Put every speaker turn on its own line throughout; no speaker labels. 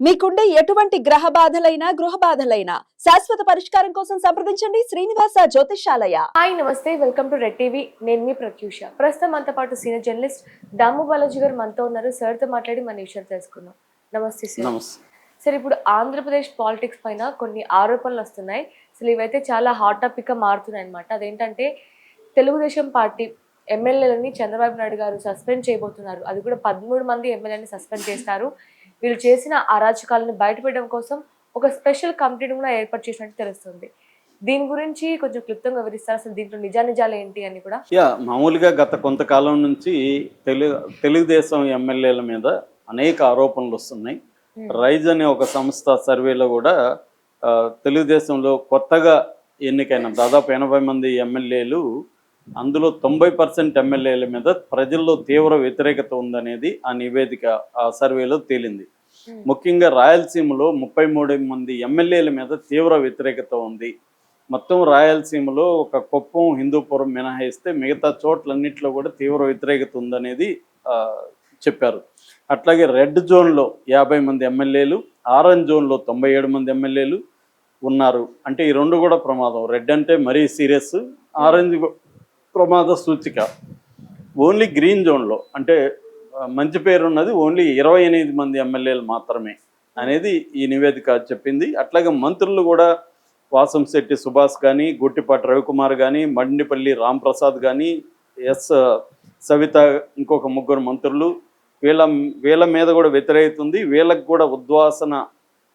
మీకుండే ఎటువంటి గ్రహ బాధలైనా గృహ బాధలైనా శాశ్వత పరిష్కారం కోసం సంప్రదించండి Srinivasa Jyothishalaya
hi namaste. Welcome to Red TV. నేను మీ ప్రత్యూష. ప్రస్తుతం మనతో పాటు సీనియర్ జర్నలిస్ట్ దాము బాలాజీ గారు మనతో ఉన్నారు. సార్తో మాట్లాడి మన విషయాలు తెలుసుకుందాం. నమస్తే సార్. సార్ ఇప్పుడు ఆంధ్రప్రదేశ్ పాలిటిక్స్ పైన కొన్ని ఆరోపణలు వస్తున్నాయి. అసలు ఇవైతే చాలా హాట్ టాపిక్గా మారుతున్నాయి అనమాట అదేంటంటే తెలుగుదేశం పార్టీ ఎమ్మెల్యేలని చంద్రబాబు నాయుడు గారు సస్పెండ్ చేయబోతున్నారు. అది కూడా పదమూడు మంది ఎమ్మెల్యేని సస్పెండ్ చేస్తారు. వీళ్ళు చేసిన అరాచకాలను బయటపెట్టడం కోసం ఒక స్పెషల్ కమిటీని కూడా ఏర్పాటు చేసినట్టు తెలుస్తుంది. దీని గురించి కొంచెం క్లుప్తంగా వివరిస్తారు? అసలు దీంట్లో నిజానిజాలు ఏంటి అని కూడా?
యా మామూలుగా గత కొంతకాలం నుంచి తెలుగు తెలుగుదేశం ఎమ్మెల్యేల మీద అనేక ఆరోపణలు వస్తున్నాయి. రైజ్ అనే ఒక సంస్థ సర్వేలో కూడా తెలుగుదేశంలో కొత్తగా ఎన్నికైన దాదాపు ఎనభై మంది ఎమ్మెల్యేలు అందులో తొంభై పర్సెంట్ ఎమ్మెల్యేల మీద ప్రజల్లో తీవ్ర వ్యతిరేకత ఉందనేది ఆ నివేదిక ఆ సర్వేలో తేలింది.
Hmm.
ముఖ్యంగా రాయలసీమలో ముప్పై మూడు మంది ఎమ్మెల్యేల మీద తీవ్ర వ్యతిరేకత ఉంది. మొత్తం రాయలసీమలో ఒక కుప్పం హిందూపురం మినహాయిస్తే మిగతా చోట్లన్నింటిలో కూడా తీవ్ర వ్యతిరేకత ఉందనేది చెప్పారు. అట్లాగే రెడ్ జోన్లో యాభై మంది ఎమ్మెల్యేలు ఆరెంజ్ జోన్లో తొంభై ఏడు మంది ఎమ్మెల్యేలు ఉన్నారు. అంటే ఈ రెండు కూడా ప్రమాదం. రెడ్ అంటే మరీ సీరియస్ ఆరెంజ్ ప్రమాద సూచిక. ఓన్లీ గ్రీన్ జోన్లో అంటే మంచి పేరు ఉన్నది ఓన్లీ ఇరవై ఎనిమిది మంది ఎమ్మెల్యేలు మాత్రమే అనేది ఈ నివేదిక చెప్పింది. అట్లాగే మంత్రులు కూడా వాసంశెట్టి సుభాష్ కానీ గుట్టిపాటి రవికుమార్ కానీ మండిపల్లి రాంప్రసాద్ కానీ ఎస్ సవిత ఇంకొక ముగ్గురు మంత్రులు వీళ్ళ వీళ్ళ మీద కూడా వ్యతిరేకత వీళ్ళకు కూడా ఉద్వాసన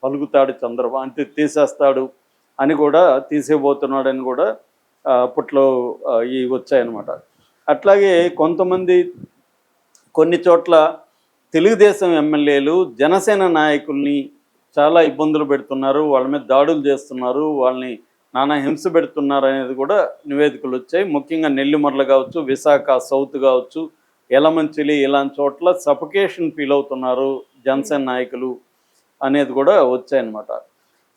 పలుకుతాడు చంద్రబాబు అంటే తీసేస్తాడు అని కూడా తీసేయబోతున్నాడని కూడా అప్పట్లో ఇవి వచ్చాయన్నమాట. అట్లాగే కొంతమంది కొన్ని చోట్ల తెలుగుదేశం ఎమ్మెల్యేలు జనసేన నాయకుల్ని చాలా ఇబ్బందులు పెడుతున్నారు వాళ్ళ మీద దాడులు చేస్తున్నారు వాళ్ళని నానా హింస పెడుతున్నారు అనేది కూడా నివేదికలు వచ్చాయి. ముఖ్యంగా నెల్లిమర్ల కావచ్చు విశాఖ సౌత్ కావచ్చు ఎలమంచిలి ఇలాంటి చోట్ల సఫకేషన్ ఫీల్ అవుతున్నారు జనసేన నాయకులు అనేది కూడా వచ్చాయన్నమాట.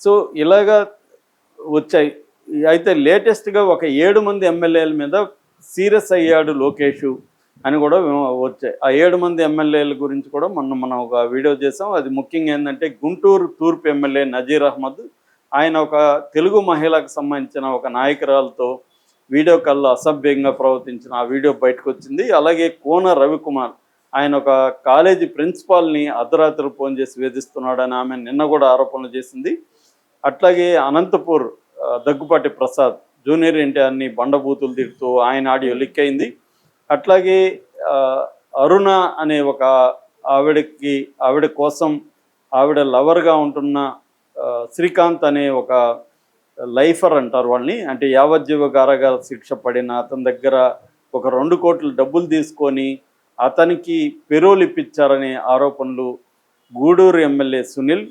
సో ఇలాగా వచ్చాయి. అయితే లేటెస్ట్గా ఒక ఏడు మంది ఎమ్మెల్యేల మీద సీరియస్ అయ్యాడు లోకేష్ అని కూడా వచ్చాయి. ఆ ఏడు మంది ఎమ్మెల్యేల గురించి కూడా మొన్న మనం ఒక వీడియో చేసాం. అది ముఖ్యంగా ఏంటంటే గుంటూరు తూర్పు ఎమ్మెల్యే నజీర్ అహ్మద్ ఆయన ఒక తెలుగు మహిళకు సంబంధించిన ఒక నాయకురాలతో వీడియో కాల్లో అసభ్యంగా ప్రవర్తించిన ఆ వీడియో బయటకు వచ్చింది. అలాగే కోన రవికుమార్ ఆయన ఒక కాలేజీ ప్రిన్సిపాల్ని అర్ధరాత్రి ఫోన్ చేసి వేధిస్తున్నాడని ఆమె నిన్న కూడా ఆరోపణలు చేసింది. అట్లాగే అనంతపూర్ దగ్గుపాటి ప్రసాద్ జూనియర్ ఎన్టీఆర్ని బండబూతులు తిడుతూ ఆయన ఆడియో లిక్ అయింది. అట్లాగే అరుణ అనే ఒక ఆవిడకి ఆవిడ కోసం ఆవిడ లవర్గా ఉంటున్న శ్రీకాంత్ అనే ఒక లైఫర్ అంటారు వాళ్ళని. అంటే యావజ్జీవ కారాగార శిక్ష పడిన అతని దగ్గర ఒక రెండు కోట్ల డబ్బులు తీసుకొని అతనికి పెరోలు ఇప్పించారనే ఆరోపణలు గూడూరు ఎమ్మెల్యే సునీల్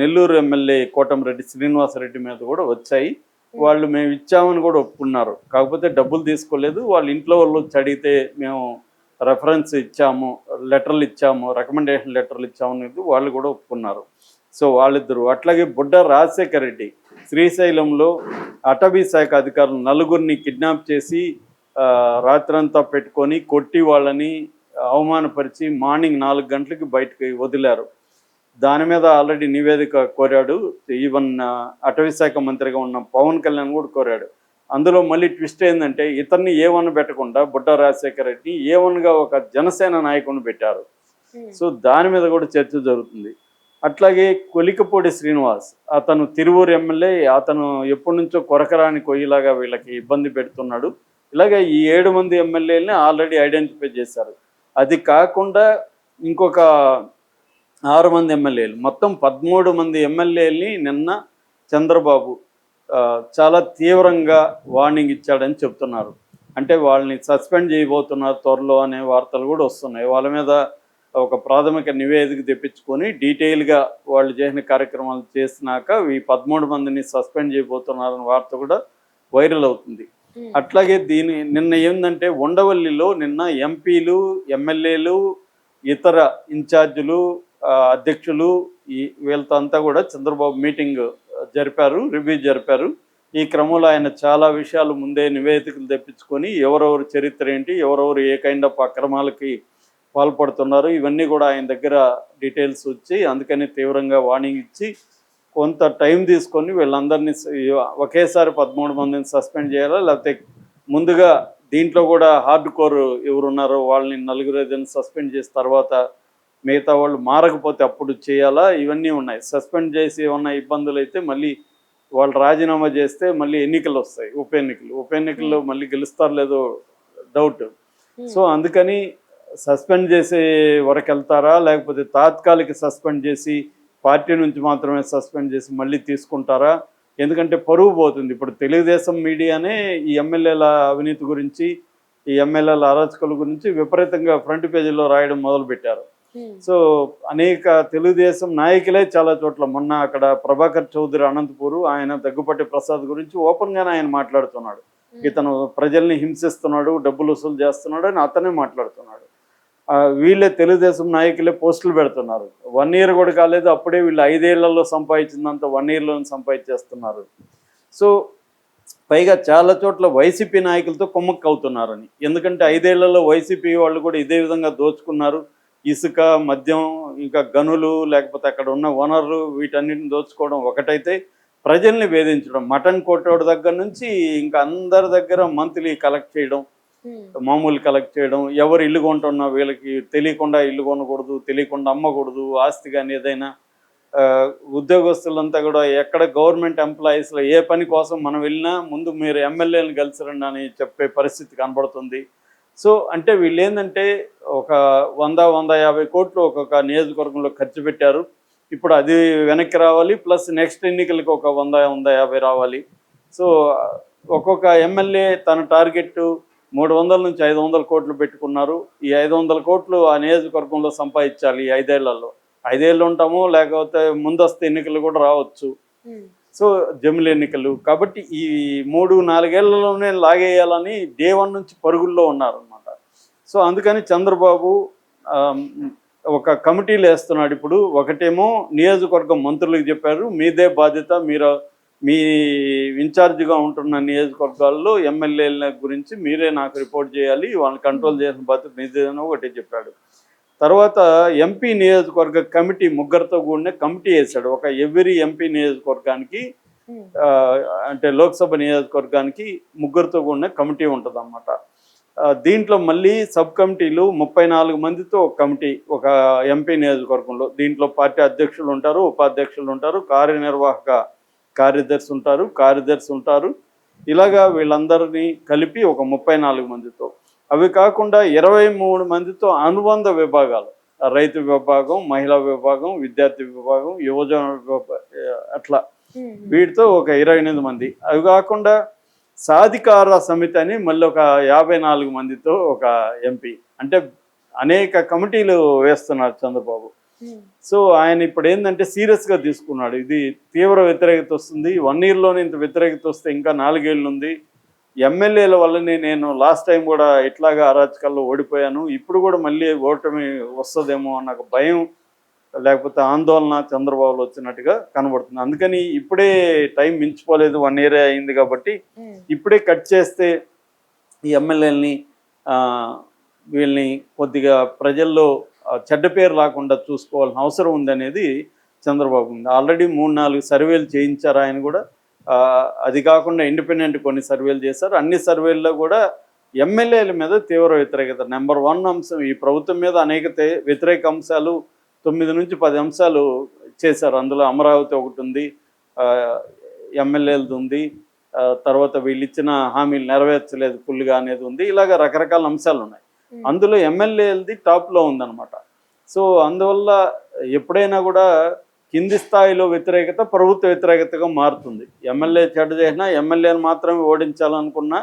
నెల్లూరు ఎమ్మెల్యే కోటమిరెడ్డి శ్రీనివాసరెడ్డి మీద కూడా వచ్చాయి. వాళ్ళు మేము ఇచ్చామని కూడా ఒప్పుకున్నారు. కాకపోతే డబ్బులు తీసుకోలేదు. వాళ్ళ ఇంట్లో వాళ్ళు వచ్చి అడిగితే మేము రెఫరెన్స్ ఇచ్చాము లెటర్లు ఇచ్చాము రికమెండేషన్ లెటర్లు ఇచ్చాము అనేది వాళ్ళు కూడా ఒప్పుకున్నారు. సో వాళ్ళిద్దరు అట్లాగే బుడ్డ రాజశేఖర రెడ్డి శ్రీశైలంలో అటవీ శాఖ అధికారులు నలుగురిని కిడ్నాప్ చేసి రాత్రంతా పెట్టుకొని కొట్టి వాళ్ళని అవమానపరిచి మార్నింగ్ నాలుగు గంటలకి బయటకు వదిలారు. దాని మీద ఆల్రెడీ నివేదిక కోరాడు. ఈవెన్ ఆ, అటవీ శాఖ మంత్రిగా ఉన్న పవన్ కళ్యాణ్ కూడా కోరాడు. అందులో మళ్ళీ ట్విస్ట్ ఏంటంటే ఇతన్ని ఏ వన్ పెట్టకుండా బుడ్డ రాజశేఖర రెడ్డి ఏ వన్గా ఒక జనసేన నాయకుడిని పెట్టారు. సో దాని మీద కూడా చర్చ జరుగుతుంది. అట్లాగే కొలికపూడి శ్రీనివాస్ అతను తిరువూరు ఎమ్మెల్యే అతను ఎప్పటి నుంచో కొరకరాని కొయ్యిలాగా వీళ్ళకి ఇబ్బంది పెడుతున్నాడు. ఇలాగే ఈ ఏడు మంది ఎమ్మెల్యేలని ఆల్రెడీ ఐడెంటిఫై చేశారు. అది కాకుండా ఇంకొక ఆరు మంది ఎమ్మెల్యేలు. మొత్తం పదమూడు మంది ఎమ్మెల్యేలని నిన్న చంద్రబాబు చాలా తీవ్రంగా వార్నింగ్ ఇచ్చాడని చెప్తున్నారు. అంటే వాళ్ళని సస్పెండ్ చేయబోతున్నారు త్వరలో అనే వార్తలు కూడా వస్తున్నాయి. వాళ్ళ మీద ఒక ప్రాథమిక నివేదిక తెప్పించుకొని డీటెయిల్గా వాళ్ళు చేసిన కార్యక్రమాలు చేసినాక ఈ పదమూడు మందిని సస్పెండ్ చేయబోతున్నారనే వార్త కూడా వైరల్ అవుతుంది. అట్లాగే దీని నిన్న ఏంటంటే ఉండవల్లిలో నిన్న ఎంపీలు ఎమ్మెల్యేలు ఇతర ఇన్ఛార్జీలు అధ్యక్షులు ఈ వీళ్ళతో అంతా కూడా చంద్రబాబు మీటింగ్ జరిపారు రివ్యూ జరిపారు. ఈ క్రమంలో ఆయన చాలా విషయాలు ముందే నివేదికలు తెప్పించుకొని ఎవరెవరు చరిత్ర ఏంటి ఎవరెవరు ఏ కైండ్ ఆఫ్ అక్రమాలకి పాల్పడుతున్నారు ఇవన్నీ కూడా ఆయన దగ్గర డీటెయిల్స్ వచ్చి అందుకని తీవ్రంగా వార్నింగ్ ఇచ్చి కొంత టైం తీసుకొని వీళ్ళందరినీ ఒకేసారి పదమూడు మందిని సస్పెండ్ చేయాలా లేకపోతే ముందుగా దీంట్లో కూడా హార్డ్ కోర్ ఎవరున్నారో వాళ్ళని నలుగురు ఏదైనా సస్పెండ్ చేసిన తర్వాత మిగతా వాళ్ళు మారకపోతే అప్పుడు చేయాలా? ఇవన్నీ ఉన్నాయి. సస్పెండ్ చేసి ఏమన్నా ఇబ్బందులు అయితే మళ్ళీ వాళ్ళు రాజీనామా చేస్తే మళ్ళీ ఎన్నికలు వస్తాయి. ఉప ఎన్నికలు. ఉప ఎన్నికల్లో మళ్ళీ గెలుస్తారు లేదో డౌట్ సో అందుకని సస్పెండ్ చేసే వరకు వెళ్తారా? లేకపోతే తాత్కాలిక సస్పెండ్ చేసి పార్టీ నుంచి మాత్రమే సస్పెండ్ చేసి మళ్ళీ తీసుకుంటారా? ఎందుకంటే పరువు పోతుంది. ఇప్పుడు తెలుగుదేశం మీడియానే ఈ ఎమ్మెల్యేల అవినీతి గురించి ఈ ఎమ్మెల్యేల అరాచకుల గురించి విపరీతంగా ఫ్రంట్ పేజీలో రాయడం మొదలుపెట్టారు. సో అనేక తెలుగుదేశం నాయకులే చాలా చోట్ల మొన్న అక్కడ ప్రభాకర్ చౌదరి అనంతపూర్ ఆయన దగ్గుపట్టి ప్రసాద్ గురించి ఓపెన్గానే ఆయన మాట్లాడుతున్నాడు. ఇతను ప్రజల్ని హింసిస్తున్నాడు డబ్బులు వసూలు చేస్తున్నాడు అని అతనే మాట్లాడుతున్నాడు. వీళ్ళే తెలుగుదేశం నాయకులే పోస్టులు పెడుతున్నారు. వన్ ఇయర్ కూడా కాలేదు అప్పుడే వీళ్ళు ఐదేళ్ళలో సంపాదించిందంత వన్ ఇయర్లో సంపాదించేస్తున్నారు. సో పైగా చాలా చోట్ల వైసీపీ నాయకులతో కుమ్మక్కు అవుతున్నారని ఎందుకంటే ఐదేళ్ళలో వైసీపీ వాళ్ళు కూడా ఇదే విధంగా దోచుకున్నారు. ఇసుక మద్యం ఇంకా గనులు లేకపోతే అక్కడ ఉన్న వనరులు వీటన్నిటిని దోచుకోవడం ఒకటైతే ప్రజల్ని వేధించడం. మటన్ కొట్టోడు దగ్గర నుంచి ఇంకా అందరి దగ్గర మంత్లీ కలెక్ట్ చేయడం మామూలు కలెక్ట్ చేయడం. ఎవరు ఇల్లు కొంటున్నా వీళ్ళకి తెలియకుండా ఇల్లు కొనకూడదు తెలియకుండా అమ్మకూడదు ఆస్తి కానీ ఏదైనా. ఉద్యోగస్తులంతా కూడా ఎక్కడ గవర్నమెంట్ ఎంప్లాయీస్లో ఏ పని కోసం మనం వెళ్ళినా ముందు మీరు ఎమ్మెల్యేని కలిసిరండి అని చెప్పే పరిస్థితి కనబడుతుంది. సో అంటే వీళ్ళు ఏంటంటే ఒక వంద వంద యాభై కోట్లు ఒక్కొక్క నియోజకవర్గంలో ఖర్చు పెట్టారు. ఇప్పుడు అది వెనక్కి రావాలి ప్లస్ నెక్స్ట్ ఎన్నికలకి ఒక వంద వంద యాభై రావాలి. సో ఒక్కొక్క ఎమ్మెల్యే తన టార్గెట్ మూడు వందల నుంచి ఐదు వందల కోట్లు పెట్టుకున్నారు. ఈ ఐదు వందల కోట్లు ఆ నియోజకవర్గంలో సంపాదించాలి ఈ ఐదేళ్ళలో. ఐదేళ్ళు ఉంటాము లేకపోతే ముందస్తు ఎన్నికలు కూడా రావచ్చు. సో జమిలి ఎన్నికలు. కాబట్టి ఈ మూడు నాలుగేళ్ళలోనే లాగేయాలని డే వన్ నుంచి పరుగుల్లో ఉన్నారనమాట సో అందుకని చంద్రబాబు ఒక కమిటీలు వేస్తున్నాడు ఇప్పుడు. ఒకటేమో నియోజకవర్గం మంత్రులకు చెప్పారు మీదే బాధ్యత మీరు మీ ఇన్ఛార్జిగా ఉంటున్న నియోజకవర్గాల్లో ఎమ్మెల్యేల గురించి మీరే నాకు రిపోర్ట్ చేయాలి వాళ్ళని కంట్రోల్ చేసిన బాధ్యత మీదేదని ఒకటి చెప్పాడు. తర్వాత ఎంపీ నియోజకవర్గ కమిటీ ముగ్గురితో కూడిన కమిటీ వేశాడు. ఒక ఎవరి ఎంపీ నియోజకవర్గానికి ఆ, అంటే లోక్సభ నియోజకవర్గానికి ముగ్గురితో కూడిన కమిటీ ఉంటుంది అన్నమాట దీంట్లో మళ్ళీ సబ్ కమిటీలు ముప్పై నాలుగు మందితో ఒక కమిటీ ఒక ఎంపీ నియోజకవర్గంలో. దీంట్లో పార్టీ అధ్యక్షులు ఉంటారు ఉపాధ్యక్షులు ఉంటారు కార్యనిర్వాహక కార్యదర్శి ఉంటారు కార్యదర్శి ఉంటారు. ఇలాగా వీళ్ళందరినీ కలిపి ఒక ముప్పై నాలుగు మందితో. అవి కాకుండా ఇరవై మూడు మందితో అనుబంధ విభాగాలు రైతు విభాగం మహిళా విభాగం విద్యార్థి విభాగం యువజన అట్లా. వీటితో ఒక ఇరవై ఎనిమిది మంది. అవి కాకుండా సాధికార సమితి అని మళ్ళీ ఒక యాభై నాలుగు మందితో ఒక ఎంపీ అంటే అనేక కమిటీలు వేస్తున్నారు చంద్రబాబు. సో ఆయన ఇప్పుడు ఏంటంటే సీరియస్గా తీసుకున్నాడు. ఇది తీవ్ర వ్యతిరేకత వస్తుంది. వన్ ఇయర్లోనే ఇంత వ్యతిరేకత వస్తే ఇంకా నాలుగేళ్ళు ఉంది. ఎమ్మెల్యేల వల్లనే నేను లాస్ట్ టైం కూడా ఇట్లాగా అరాచకాల్లో ఓడిపోయాను. ఇప్పుడు కూడా మళ్ళీ ఓటమి వస్తుందేమో అన్న భయం లేకపోతే ఆందోళన చంద్రబాబులో వచ్చినట్టుగా కనబడుతుంది. అందుకని ఇప్పుడే టైం మించిపోలేదు వన్ ఇయర్ అయింది కాబట్టి ఇప్పుడే కట్ చేస్తే ఈ ఎమ్మెల్యేలని వీళ్ళని కొద్దిగా ప్రజల్లో చెడ్డ పేరు రాకుండా చూసుకోవాల్సిన అవసరం ఉందనేది చంద్రబాబు ఉంది. ఆల్రెడీ మూడు నాలుగు సర్వేలు చేయించారు ఆయన కూడా. అది కాకుండా ఇండిపెండెంట్ కొన్ని సర్వేలు చేశారు. అన్ని సర్వేల్లో కూడా ఎమ్మెల్యేల మీద తీవ్ర వ్యతిరేకత. నెంబర్ వన్ అంశం ఈ ప్రభుత్వం మీద అనేక వ్యతిరేక అంశాలు తొమ్మిది నుంచి పది అంశాలు చేశారు. అందులో అమరావతి ఒకటి ఉంది ఎమ్మెల్యేలది ఉంది తర్వాత వీళ్ళు ఇచ్చిన హామీలు నెరవేర్చలేదు ఫుల్గా అనేది ఉంది. ఇలాగ రకరకాల అంశాలు ఉన్నాయి. అందులో ఎమ్మెల్యేలది టాప్లో ఉందన్నమాట. సో అందువల్ల ఎప్పుడైనా కూడా కింది స్థాయిలో వ్యతిరేకత ప్రభుత్వ వ్యతిరేకతగా మారుతుంది. ఎమ్మెల్యే చెడ్డ చేసినా ఎమ్మెల్యేని మాత్రమే ఓడించాలనుకున్నా